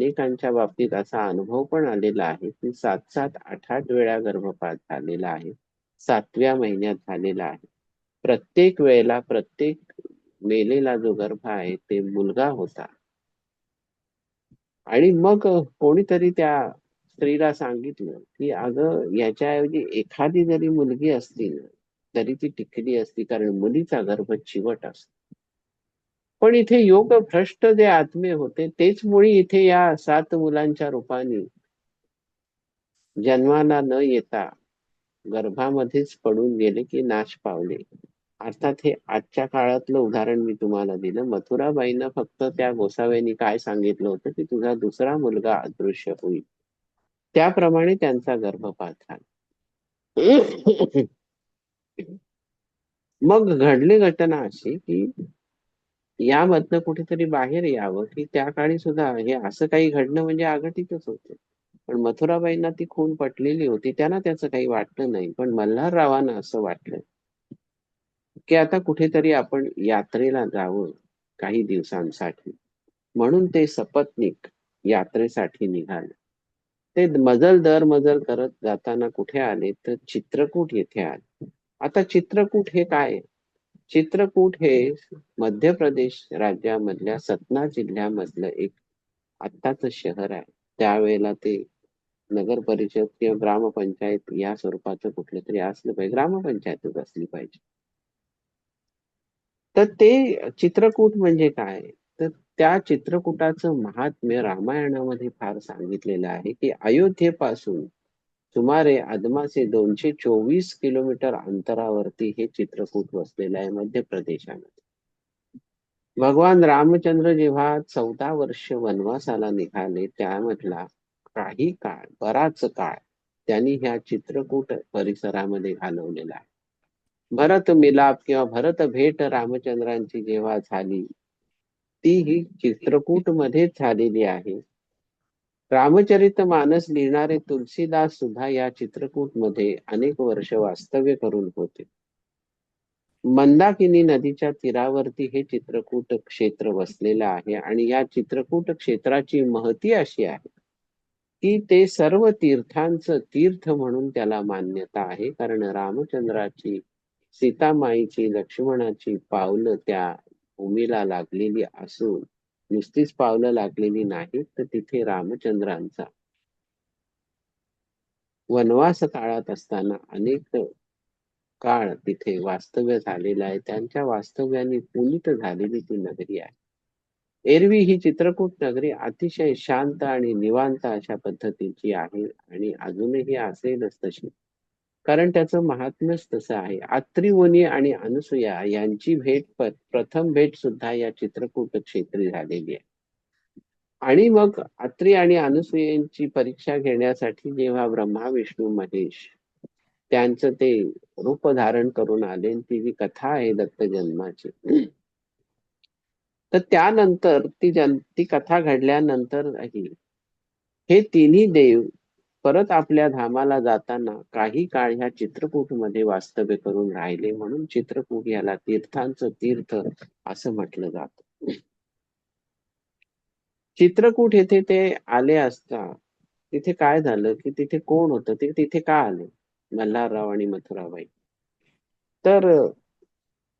अनेकांच्या बाबतीत असा अनुभव पण आलेला आहे की सात सात आठ आठ वेळा गर्भपात झालेला आहे. सातव्या महिन्यात झालेला आहे. प्रत्येक वेळेला प्रत्येक मेलेला जो गर्भ आहे ते मुलगा होता. आणि मग कोणीतरी त्या स्त्रीला सांगितलं की अगं याच्याऐवजी एखादी जरी मुलगी असती ना तरी ती टिकली असती कारण मुलीचा गर्भ चिवट असतो. पण इथे योग भ्रष्ट जे आत्मे होते तेच मुळी इथे या सात मुलांच्या रूपाने. जन्माला न येता गर्भामध्येच पडून गेले की नाश पावले. अर्थात हे आजच्या काळातलं उदाहरण मी तुम्हाला दिलं. मथुराबाईनं फक्त त्या गोसाव्यांनी काय सांगितलं होतं की तुझा दुसरा मुलगा अदृश्य होईल. त्याप्रमाणे त्यांचा गर्भपात झाला. मग घडली घटना अशी की यामधनं कुठेतरी बाहेर यावं की त्या काळी सुद्धा हे असं काही घडणं म्हणजे आघाटीतच होतं. पण मथुराबाईंना ती खून पटलेली होती त्यांना त्याचं काही वाटलं नाही. पण मल्हाररावांना असं वाटलं की आता कुठेतरी आपण यात्रेला जावं काही दिवसांसाठी. म्हणून ते सपत्निक यात्रेसाठी निघाले. ते मजल दर मजल करत जाताना कुठे आले तर चित्रकूट येथे आले. आता चित्रकूट हे काय चित्रकूट हे मध्य प्रदेश राज्यामधल्या सतना जिल्ह्यामधलं एक आत्ताच शहर आहे. त्यावेळेला ते नगर परिषद किंवा ग्रामपंचायत या स्वरूपाचं कुठलं तरी असलं पाहिजे. ग्रामपंचायतच असली पाहिजे. तर ते चित्रकूट म्हणजे काय? तर त्या चित्रकूटाचं महात्म्य रामायणामध्ये फार सांगितलेलं आहे की अयोध्येपासून सुमारे अदमासे दोनशे चोवीस किलोमीटर अंतरावरती हे चित्रकूट वसलेलं आहे मध्य प्रदेशामध्ये. भगवान रामचंद्र जेव्हा चौदा वर्ष वनवासाला निघाले त्यामधला काही काळ बराच काळ त्यांनी ह्या चित्रकूट परिसरामध्ये घालवलेला आहे. भरत मिलाप किंवा भरत भेट रामचंद्रांची जेव्हा झाली ती ही चित्रकूट मध्येच झालेली आहे. रामचरित मानस लिहिणारे तुलसीदास सुद्धा या चित्रकूटमध्ये अनेक वर्ष वास्तव्य करून होते. मंदाकिनी नदीच्या तीरावरती हे चित्रकूट क्षेत्र वसलेलं आहे आणि या चित्रकूट क्षेत्राची महती अशी आहे की ते सर्व तीर्थांचं तीर्थ म्हणून त्याला मान्यता आहे. कारण रामचंद्राची सीतामाईची लक्ष्मणाची पावलं त्या भूमीला लागलेली असून नुसतीच पावलं लागलेली नाहीत तर तिथे रामचंद्रांचा वनवास काळात असताना अनेक काळ तिथे वास्तव्य झालेलं आहे. त्यांच्या वास्तव्याने पुनित झालेली ती नगरी आहे. एरवी ही चित्रकूट नगरी अतिशय शांत आणि निवांत अशा पद्धतीची आहे आणि अजूनही असेलच तशी. कारण त्याचं महात्म्यच तसं आहे. अत्रिवनी आणि अनुसुया यांची भेट प्रथम भेट सुद्धा या चित्रकूट क्षेत्री झालेली आहे. आणि मग अत्री आणि अनुसुयांची परीक्षा घेण्यासाठी जेव्हा ब्रह्मा विष्णू महेश त्यांचं ते रूप धारण करून आले ती जी कथा आहे दत्त जन्माची. तर त्यानंतर ती जन ती कथा घडल्यानंतरही हे तिन्ही देव परत आपल्या धामाला जाताना काही काळ ह्या चित्रकूटमध्ये वास्तव्य करून राहिले म्हणून चित्रकूट याला तीर्थांचं तीर्थ असं म्हटलं जात. चित्रकूट येथे ते आले असता तिथे काय झालं? की तिथे कोण होतं? ते तिथे का आले? मल्हारराव आणि मथुराबाई. तर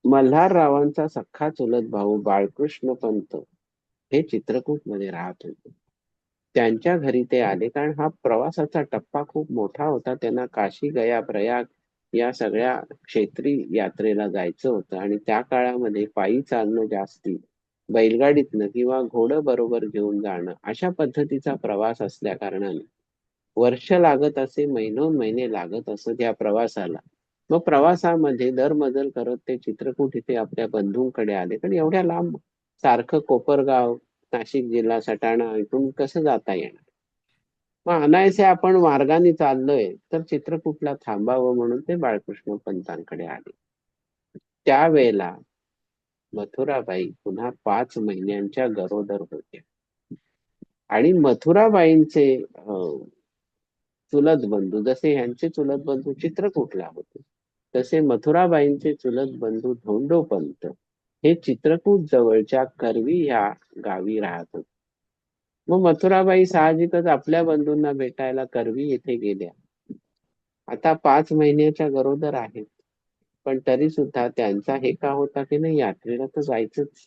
मल्हाररावांचा सख्खा चुलत भाऊ बाळकृष्ण पंत हे चित्रकूटमध्ये राहत होते. त्यांच्या घरी ते आले कारण हा प्रवासाचा टप्पा खूप मोठा होता. त्यांना काशी गया प्रयाग या सगळ्या क्षेत्री यात्रेला जायचं होतं. आणि त्या काळामध्ये पायी चालणं जास्ती बैलगाडीतनं किंवा घोडं बरोबर घेऊन जाणं अशा पद्धतीचा प्रवास असल्या कारणाने. वर्ष लागत असे महिनोन महिने लागत असत या प्रवासाला. मग प्रवासामध्ये दरमजल करत ते चित्रकूट इथे आपल्या बंधूंकडे आले. पण एवढ्या लांब सारखं कोपरगाव नाशिक जिल्हा सटाणा इथून कसं जाता येणार? मग अनायसे आपण मार्गाने चाललोय तर चित्रकूटला थांबावं म्हणून ते बाळकृष्ण पंतांकडे आले. त्यावेळेला मथुराबाई पुन्हा पाच महिन्यांच्या गरोदर होत्या. आणि मथुराबाईंचे चुलत बंधू जसे यांचे चुलत बंधू चित्रकूटला होते तसे मथुराबाईंचे चुलत बंधू धोंडोपंत हे चित्रकूट जवळच्या करवी या गावी राहत होते. मग मथुराबाई साहजिकच आपल्या बंधूंना भेटायला करवी येथे गेल्या. आता पाच महिन्याच्या गरोदर आहेत. पण तरी सुद्धा त्यांचा हे का होता की नाही यात्रेला तर जायचंच.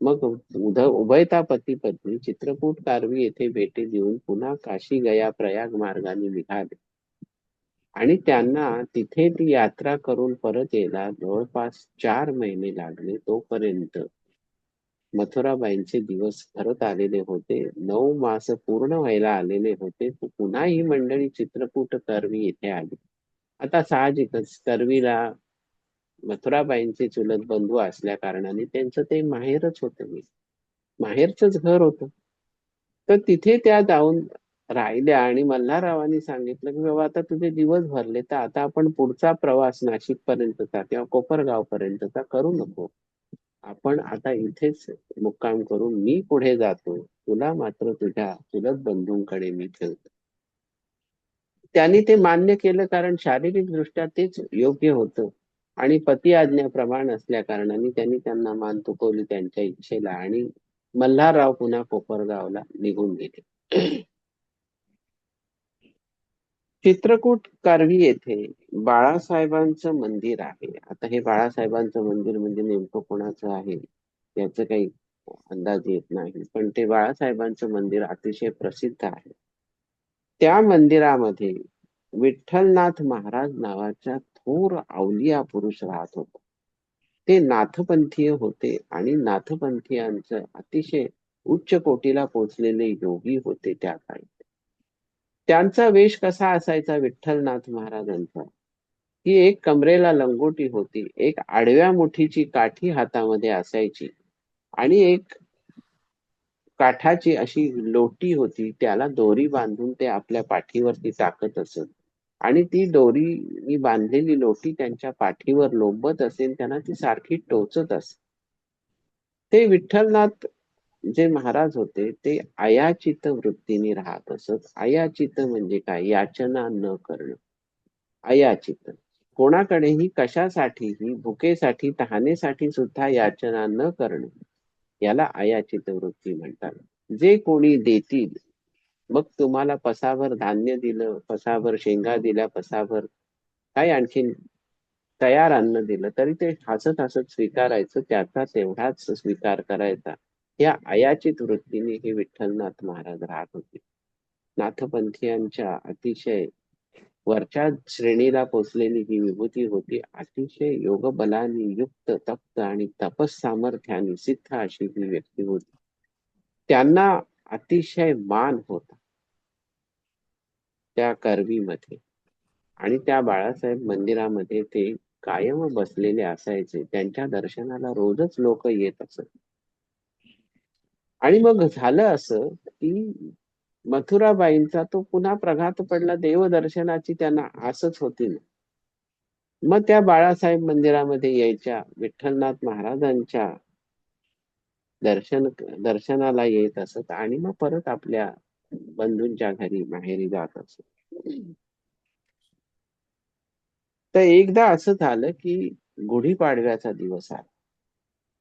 मग उध उभयता पती पत्नी चित्रकूट कारवी येथे भेटी देऊन पुन्हा काशी गया प्रयाग मार्गाने निघाले. आणि त्यांना तिथे ती यात्रा करून परत यायला जवळपास चार महिने लागले तोपर्यंत. मथुराबाईंचे दिवस परत आलेले होते. नऊ मास पूर्ण व्हायला आलेले होते. पुन्हा ही मंडळी चित्रकूट करवी येथे आली. आता साहजिकच करवीला मथुराबाईंचे चुलत बंधू असल्या कारणाने त्यांचं ते माहेरच होत. मी माहेरच घर होतं. तर तिथे त्या जाऊन राहिल्या आणि मल्हाररावांनी सांगितलं की बाबा आता तुझे दिवस भरले तर आता आपण पुढचा प्रवास नाशिक पर्यंतचा किंवा कोपरगाव पर्यंतचा करू नको. आपण आता इथेच मुक्काम करून मी पुढे जातो. तुला मात्र तुझ्या चुलत बंधूंकडे मी ठेवतो. त्यांनी ते मान्य केलं कारण शारीरिक दृष्ट्या तेच योग्य होतं. आणि पती आज्ञाप्रमाण असल्या कारणाने त्यांनी त्यांना मान तुकवली त्यांच्या इच्छेला आणि मल्हारराव पुन्हा कोपरगावला निघून गेले. चित्रकूट कारवी येथे बाळासाहेबांचं मंदिर आहे. आता हे बाळासाहेबांचं मंदिर म्हणजे नेमकं कोणाचं आहे? याच काही अंदाज येत नाही. पण ते बाळासाहेबांचं मंदिर अतिशय प्रसिद्ध आहे. त्या मंदिरामध्ये विठ्ठलनाथ महाराज नावाच्या थोर अवलिया पुरुष राहत होता. ते नाथपंथीय होते आणि नाथपंथीयांचं अतिशय उच्च कोटीला पोचलेले योगी होते त्या काळी. त्यांचा वेश कसा असायचा विठ्ठलनाथ महाराजांचा? ही एक कमरेला लंगोटी होती एक आडव्या मुठीची काठी हातामध्ये असायची आणि एक काठाची अशी लोटी होती त्याला दोरी बांधून ते आपल्या पाठीवरती टाकत असत आणि ती दोरी बांधलेली लोटी त्यांच्या पाठीवर लोंबत असेल त्यांना ती सारखी टोचत असे. ते विठ्ठलनाथ जे महाराज होते ते अयाचित वृत्तीने राहत असत. अयाचित म्हणजे काय? याचना न करणं. अयाचित. कोणाकडेही कशासाठीही भुकेसाठी तहानेसाठी सुद्धा याचना न करणं याला अयाचित वृत्ती म्हणतात. जे कोणी देतील मग तुम्हाला पसाभर धान्य दिलं पसाभर शेंगा दिल्या पसाभर काय आणखीन तयार अन्न दिलं तरी ते हसत हसत स्वीकारायचं त्याचा तेवढाच स्वीकार करायचा. या अयाचित वृत्तीने हे विठ्ठलनाथ महाराज राहत होते. नाथपंथीयांच्या अतिशय वरच्या श्रेणीला पोचलेली ही विभूती होती. अतिशय योग बलाने युक्त तप्त आणि तपस सामर्थ्याने सिद्ध अशी ही व्यक्ती होती. त्यांना अतिशय मान होता. त्या करवीमध्ये आणि त्या बाळासाहेब मंदिरामध्ये ते कायम बसलेले असायचे. त्यांच्या दर्शनाला रोजच लोक येत असत. आणि मग झालं असं की मथुराबाईंचा तो पुन्हा प्रघात पडला देवदर्शनाची त्यांना आसच होती ना. मग त्या बाळासाहेब मंदिरामध्ये यायच्या विठ्ठलनाथ महाराजांच्या दर्शन दर्शनाला येत असत आणि मग परत आपल्या बंधूंच्या घरी माहेरी जात असत. तर एकदा असं झालं की गुढीपाडव्याचा दिवस आहे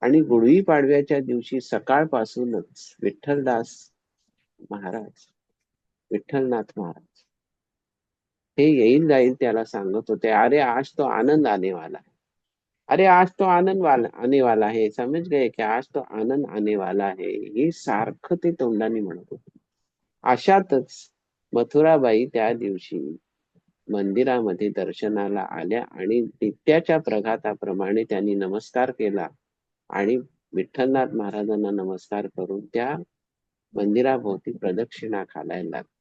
आणि गुढी पाडव्याच्या दिवशी सकाळपासूनच विठ्ठलदास महाराज विठ्ठलनाथ महाराज हे येईल जाईल त्याला सांगत होते अरे आज तो आनंद आने वाला है अरे आज तो आनंद वाला आने वाला है समज गए की आज तो आनंद आने वाला है हे सारखं ते तोंडाने म्हणत होते. अशातच मथुराबाई त्या दिवशी मंदिरामध्ये दर्शनाला आल्या आणि नित्याच्या प्रघाताप्रमाणे त्यांनी नमस्कार केला. आणि विठ्ठलनाथ महाराजांना नमस्कार करून त्या मंदिराभोवती प्रदक्षिणा घालायला लागल्या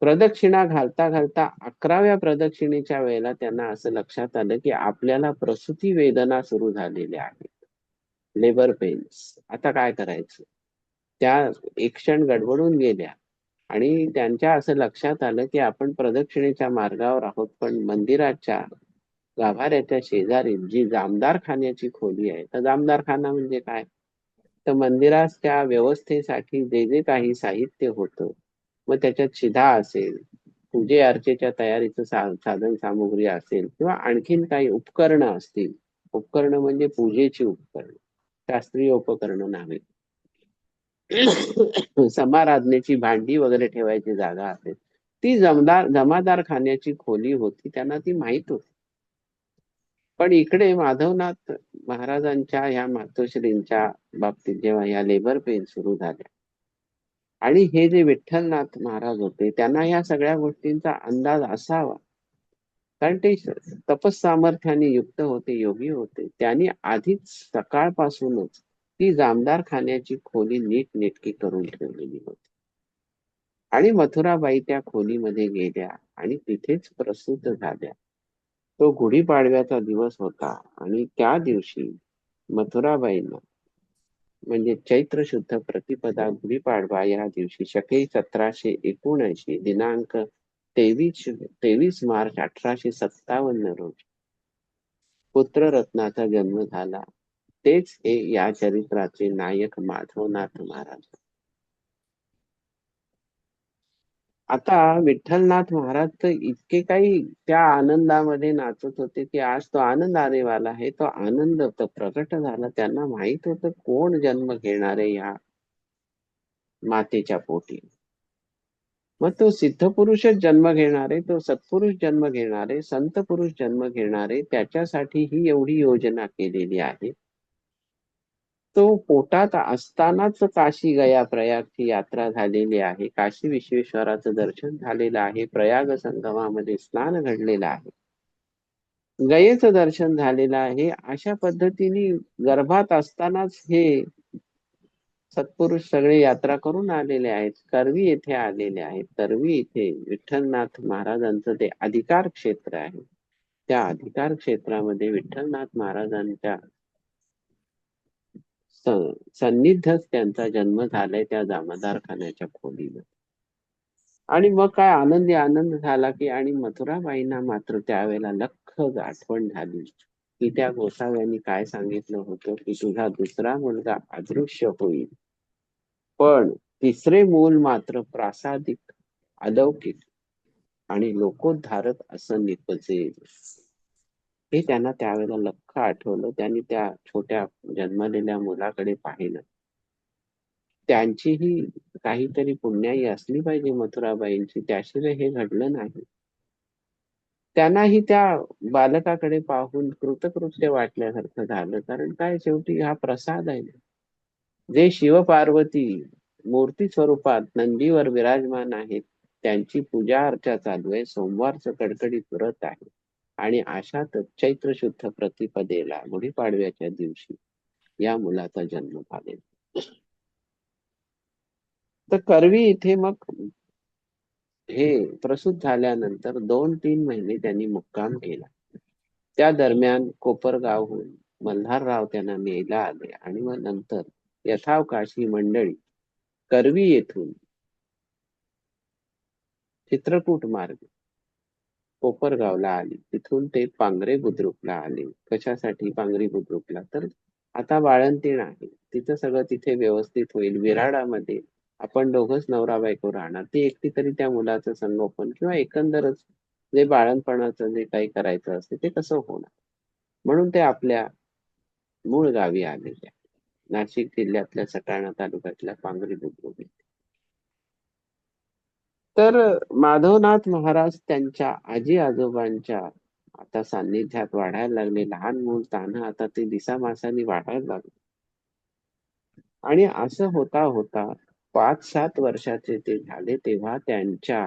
प्रदक्षिणा घालता घालता अकराव्या प्रदक्षिणेच्या वेळेला त्यांना असं लक्षात आलं की आपल्याला प्रसूती वेदना सुरू झालेल्या आहेत. लेबर पेन्स आता काय करायचं? त्या एक क्षण गडबडून गेल्या आणि त्यांच्या असं लक्षात आलं की आपण प्रदक्षिणेच्या मार्गावर आहोत पण मंदिराच्या गाभाऱ्याच्या शेजारी जी जामदार खाण्याची खोली आहे. तर जामदार खाना म्हणजे काय? तर मंदिराच्या व्यवस्थेसाठी जे जे काही साहित्य होतं मग त्याच्यात शिधा असेल पूजे अर्चेच्या तयारीचं सा साधन सामुग्री असेल किंवा आणखीन काही उपकरणं असतील. उपकरणं म्हणजे पूजेची उपकरणं शास्त्रीय उपकरणं नावे. समाराधनेची भांडी वगैरे ठेवायची जागा असेल. ती जमदार जमादार खाण्याची खोली होती त्यांना ती माहीत होती. पण इकडे माधवनाथ महाराजांच्या ह्या मातोश्रींच्या बाबतीत जेव्हा ह्या लेबर पेन सुरू झाल्या आणि हे जे विठ्ठलनाथ महाराज होते त्यांना ह्या सगळ्या गोष्टींचा अंदाज असावा. कारण ते तपस सामर्थ्याने युक्त होते योगी होते. त्यांनी आधीच सकाळपासूनच ती जामदार खाण्याची खोली नीट नेटकी करून ठेवलेली होती. आणि मथुराबाई त्या खोलीमध्ये गेल्या आणि तिथेच प्रसूत झाल्या. तो गुढीपाडव्याचा दिवस होता आणि त्या दिवशी मथुराबाईंना म्हणजे चैत्र शुद्ध प्रतिपदा गुढीपाडवा या दिवशी शके सतराशे एकोणऐंशी दिनांक तेवीस तेवीस मार्च अठराशे सत्तावन्न रोजी पुत्ररत्नाचा जन्म झाला. तेच हे या चरित्राचे नायक माधवनाथ महाराज. आता विठ्ठलनाथ महाराज तर इतके काही त्या आनंदामध्ये नाचत होते की आज तो आनंद आनेवाला आहे तो आनंद तो प्रकट झाला. त्यांना माहीत होत कोण जन्म घेणारे या मातेच्या पोटी. मग तो सिद्ध पुरुषच जन्म घेणारे तो सत्पुरुष जन्म घेणारे संत पुरुष जन्म घेणारे त्याच्यासाठी ही एवढी योजना केलेली आहे. तो पोटात असतानाच काशी गया प्रयागची यात्रा झालेली आहे. काशी विश्वेश्वराचं दर्शन झालेलं आहे. प्रयाग संगमामध्ये स्नान घडलेलं आहे. गयेचं दर्शन झालेलं आहे. अशा पद्धतीने गर्भात असतानाच हे सत्पुरुष सगळे यात्रा करून आलेले आहेत. करवी येथे आलेले आहेत. करवी इथे विठ्ठलनाथ महाराजांचं ते अधिकार क्षेत्र आहे. त्या अधिकार क्षेत्रामध्ये विठ्ठलनाथ महाराजांच्या सन्निधच त्यांचा जन्म झालाय त्या जामदार खाण्याच्या खोलीमध्ये आणि मग काय आनंदी आनंद झाला की आणि मथुराबाईंना मात्र त्यावेळेला लख आठवण झाली. की त्या गोसाव्यांनी काय सांगितलं होतं की तुझा दुसरा मुलगा अदृश्य होईल. पण तिसरे मूल मात्र प्रासादिक अलौकिक आणि लोकोद्धारक असं निपजेल. हे त्यांना त्यावेळेला लख आठवलं. त्यांनी त्या छोट्या जन्मलेल्या मुलाकडे पाहिलं. त्यांचीही काहीतरी पुण्याई असली पाहिजे मथुराबाईंची. त्याशिवाय हे घडलं नाही. त्यांनाही त्या बालकाकडे पाहून कृतकृत्य वाटल्यासारखं झालं. कारण काय शेवटी हा प्रसाद आहे. जे शिवपार्वती मूर्ती स्वरूपात नंदीवर विराजमान आहेत त्यांची पूजा अर्चा चालू आहे. सोमवारचं कडकडीत व्रत आहे. आणि अशातच चैत्र शुद्ध प्रतिपदेला गुढीपाडव्याच्या दिवशी या मुलाचा जन्म झालेला. तर करवी इथे मग हे प्रसूत झाल्यानंतर दोन तीन महिने त्यांनी मुक्काम केला. त्या दरम्यान कोपरगावहून मल्हारराव त्यांना न्यायला आले आणि मग नंतर यथावकाशी मंडळी करवी येथून चित्रकूट मार्ग कोपरगावला आली. तिथून ते पांगरे बुद्रुकला आले. कशासाठी पांगरी बुद्रुकला? तर आता बाळंतीण आहे तिथं सगळं तिथे व्यवस्थित होईल. विराडामध्ये आपण दोघच नवरा बायको राहणार. ती एकटी तरी त्या मुलाचं संगोपन किंवा एकंदरच जे बाळणपणाचं जे काही करायचं असते ते कसं होणार. म्हणून ते आपल्या मूळ गावी आलेल्या नाशिक जिल्ह्यातल्या सटाणा तालुक्यातल्या पांगरी बुद्रुक तर माधवनाथ महाराज त्यांच्या आजी आजोबांच्या आता सान्निध्यात वाढायला लागले. लहान मूल तान आता ते दिसा मासानी वाढायला लागले. आणि असं होता होता पाच सात वर्षाचे ते झाले तेव्हा त्यांच्या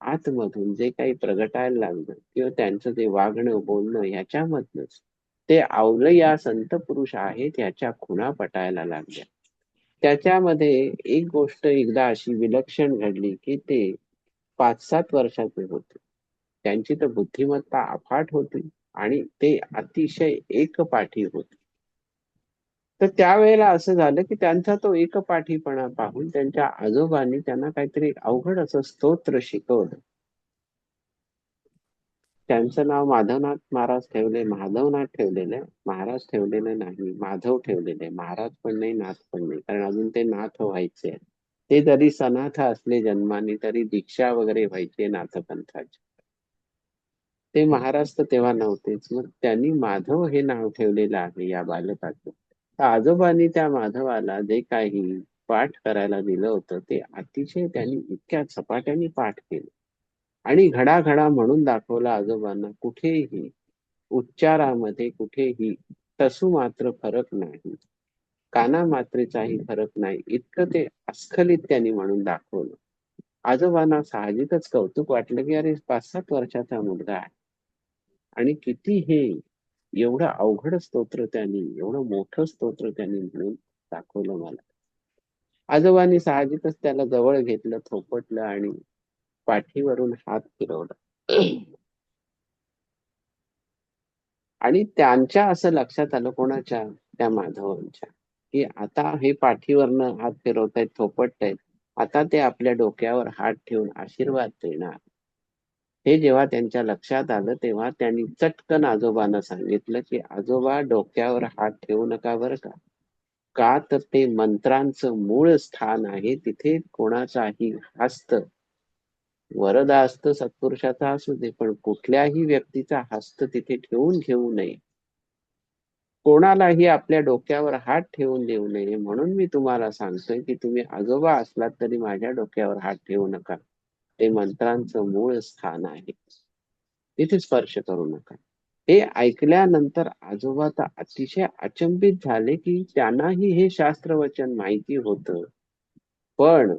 आतमधून जे काही प्रगटायला लागलं किंवा त्यांचं ते वागणं बोलणं ह्याच्यामधनच ते आवलं या संत पुरुष आहेत ह्याच्या खुणा पटायला लागल्या. त्याच्यामध्ये एक गोष्ट एकदा अशी विलक्षण घडली की ते पाच सात वर्षाचे होते. त्यांची तर बुद्धिमत्ता अफाट होती आणि ते अतिशय एकपाठी होते. तर त्यावेळेला असं झालं की त्यांचा तो एकपाठीपणा पाहून त्यांच्या आजोबांनी त्यांना काहीतरी अवघड असं स्तोत्र शिकवलं. त्यांचं नाव माधवनाथ महाराज ठेवले माधवनाथ ठेवलेले महाराज ठेवलेले नाही माधव ठेवलेले महाराज पण नाही नाथ पण नाही. कारण अजून ते नाथ व्हायचे ते जरी सनाथ असले जन्माने तरी दीक्षा वगैरे व्हायचे नाथपंथाचे. ते महाराज तर तेव्हा नव्हतेच. मग त्यांनी माधव हे नाव ठेवलेलं आहे या बालकाचं. आजोबांनी त्या माधवाला जे काही पाठ करायला दिलं होतं ते अतिशय त्यांनी इतक्या झपाट्याने पाठ केलं. आणि घडाघडा म्हणून दाखवला आजोबांना कुठेही उच्चारामध्ये कुठेही तसू मात्र फरक नाही. काना मात्रेचाही फरक नाही. इतकं ते अस्खलित त्यांनी म्हणून दाखवलं. आजोबांना साहजिकच कौतुक वाटलं की अरे पाच सात वर्षाचा मुलगा आहे. आणि किती हे एवढं अवघड स्तोत्र त्यांनी एवढं मोठं स्तोत्र त्यांनी म्हणून दाखवलं मला. आजोबांनी साहजिकच त्याला जवळ घेतलं थोपटलं आणि पाठीवरून हात फिरवला. आणि त्यांच्या असं लक्षात आलं कोणाच्या? त्या माधवांच्या. की आता हे पाठीवरनं हात फिरवतायत थोपटतायत आता ते आपल्या डोक्यावर हात ठेवून आशीर्वाद देणार. हे जेव्हा त्यांच्या लक्षात आलं तेव्हा त्यांनी चटकन आजोबांना सांगितलं की आजोबा डोक्यावर हात ठेवू नका बरं का? का तर ते मंत्रांचं मूळ स्थान आहे तिथे कोणाचाही हस्त वरदा असत सत्पुरुषाचा असू दे पण कुठल्याही व्यक्तीचा हस्त तिथे ठेवून घेऊ नये. कोणालाही आपल्या डोक्यावर हात ठेवून देऊ नये. म्हणून मी तुम्हाला सांगतोय की तुम्ही आजोबा असलात तरी माझ्या डोक्यावर हात ठेवू नका. ते मंत्रांचं मूळ स्थान आहे. तिथे स्पर्श करू नका. हे ऐकल्यानंतर आजोबा तर अतिशय अचंबित झाले की त्यांनाही हे शास्त्रवचन माहिती होत. पण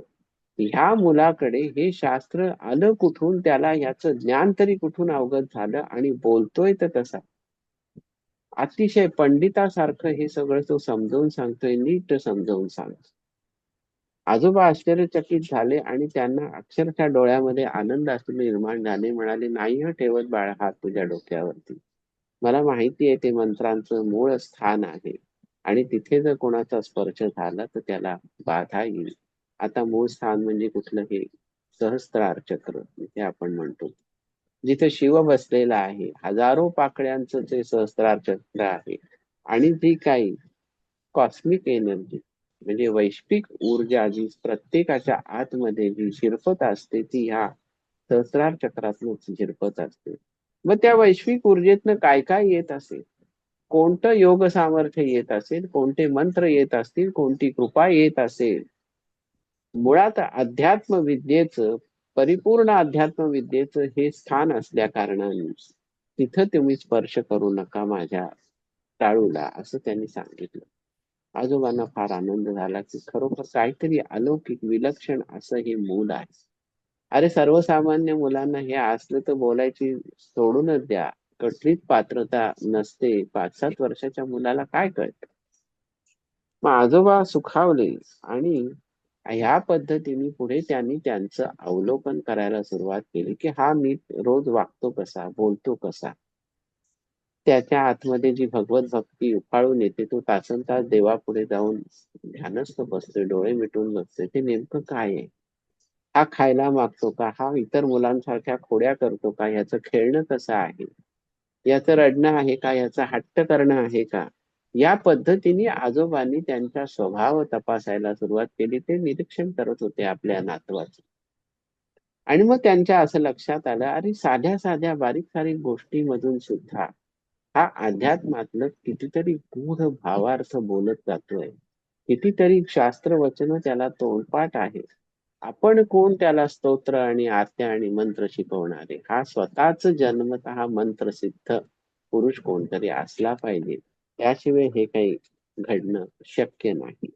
ह्या मुलाकडे हे शास्त्र आलं कुठून? त्याला याच ज्ञान तरी कुठून अवगत झालं? आणि बोलतोय तर तसा. अतिशय पंडितासारखं हे सगळं तो समजावून सांगतोय नीट समजावून सांग आजोबा आश्चर्यचकित झाले आणि त्यांना अक्षरशः डोळ्यामध्ये आनंद असून निर्माण झाले. म्हणाले नाही ह ठेवत बाळ हात तुझ्या डोक्यावरती. मला माहिती आहे ते मंत्रांचं मूळ स्थान आहे. आणि तिथे जर कोणाचा स्पर्श झाला तर त्याला बाधा येईल. आता मूळ स्थान म्हणजे कुठलं हे? सहस्त्रार चक्र इथे आपण म्हणतो. जिथे शिव बसलेला आहे हजारो पाकड्यांचं जे सहस्त्रार चक्र आहे. आणि जी काही कॉस्मिक एनर्जी म्हणजे वैश्विक ऊर्जा जी प्रत्येकाच्या आतमध्ये जी शिरपत असते ती ह्या सहस्रार चक्रातूनच शिरपत असते. मग त्या वैश्विक ऊर्जेतनं काय काय येत असेल? कोणतं योग सामर्थ्य येत असेल? कोणते मंत्र येत असतील? कोणती कृपा येत असेल? मुळात अध्यात्म विद्येचं परिपूर्ण अध्यात्म विद्येचं हे स्थान असल्या कारणाने तिथं तुम्ही स्पर्श करू नका माझ्या टाळूला असं त्यांनी सांगितलं. आजोबांना फार आनंद झाला की खरोखर काहीतरी अलौकिक विलक्षण असं हे मूल आहे. अरे सर्वसामान्य मुलांना हे असलं तर बोलायची सोडूनच द्या. कठीत पात्रता नसते. पाच सात वर्षाच्या मुलाला काय कळत? मग आजोबा सुखावले आणि ह्या पद्धतीने पुढे त्यांनी त्यांचं अवलोकन करायला सुरुवात केली की हा मी रोज वागतो कसा बोलतो कसा. त्याच्या आतमध्ये जी भगवत भक्ती उफाळून येते तो तासन तास देवापुढे जाऊन ध्यानस्थ बसतोय डोळे मिटून बसतोय ते नेमकं काय आहे? हा खायला मागतो का? हा इतर मुलांसारख्या खोड्या करतो का? याचं खेळणं कसं आहे? याचं रडणं आहे का? याचं हट्ट करणं आहे का? या पद्धतीने आजोबांनी त्यांचा स्वभाव तपासायला सुरुवात केली. ते निरीक्षण करत होते आपल्या नातवाचे. आणि मग त्यांच्या असं लक्षात आलं अरे साध्या साध्या बारीक सारीक गोष्टीमधून सुद्धा हा अध्यात्मातलं कितीतरी गूढ भावार्थ बोलत जातोय. कितीतरी शास्त्र वचन त्याला तोंडपाठ आहे. आपण कोण त्याला स्तोत्र आणि आत्या आणि मंत्र शिकवणारे? हा स्वतःच जन्मत हा मंत्रसिद्ध पुरुष कोणतरी असला पाहिजे. त्याशिवाय हे काही घडणं शक्य नाही.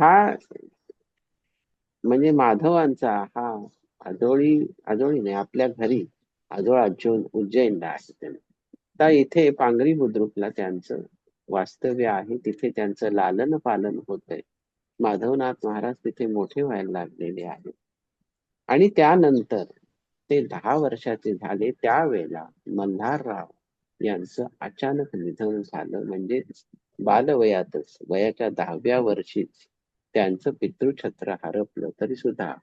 हा म्हणजे माधवांचा हा आजोळी आजोळी नाही आपल्या घरी आजोळ अज्जून उज्जैनला आहे. त्यांना तर इथे पांगरी बुद्रुकला त्यांचं वास्तव्य आहे. तिथे त्यांचं लालन पालन होत आहे माधवनाथ महाराज तिथे मोठे व्हायला लागलेले आहेत. आणि त्यानंतर ते दहा वर्षाचे झाले. त्यावेळेला मल्हारराव यांचं अचानक निधन झालं म्हणजे बालवयातच वयाच्या दहाव्या वर्षीच त्यांचं पितृछत्र हरपलं तरी सुद्धा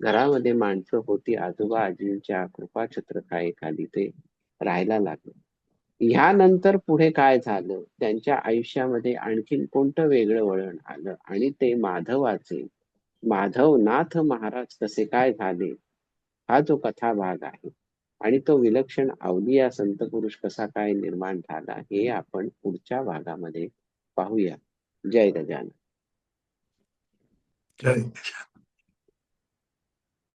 घरामध्ये माणसं होती आजोबा आजींच्या कृपाछत्र खाली ते राहायला लागलं. ह्यानंतर पुढे काय झालं? त्यांच्या आयुष्यामध्ये आणखीन कोणतं वेगळं वळण आलं? आणि ते माधवाचे माधवनाथ महाराज कसे काय झाले? हा जो कथा भाग आहे. आणि तो विलक्षण अवलिया संत पुरुष कसा काय निर्माण झाला हे आपण पुढच्या भागामध्ये पाहूया. जय गजान जय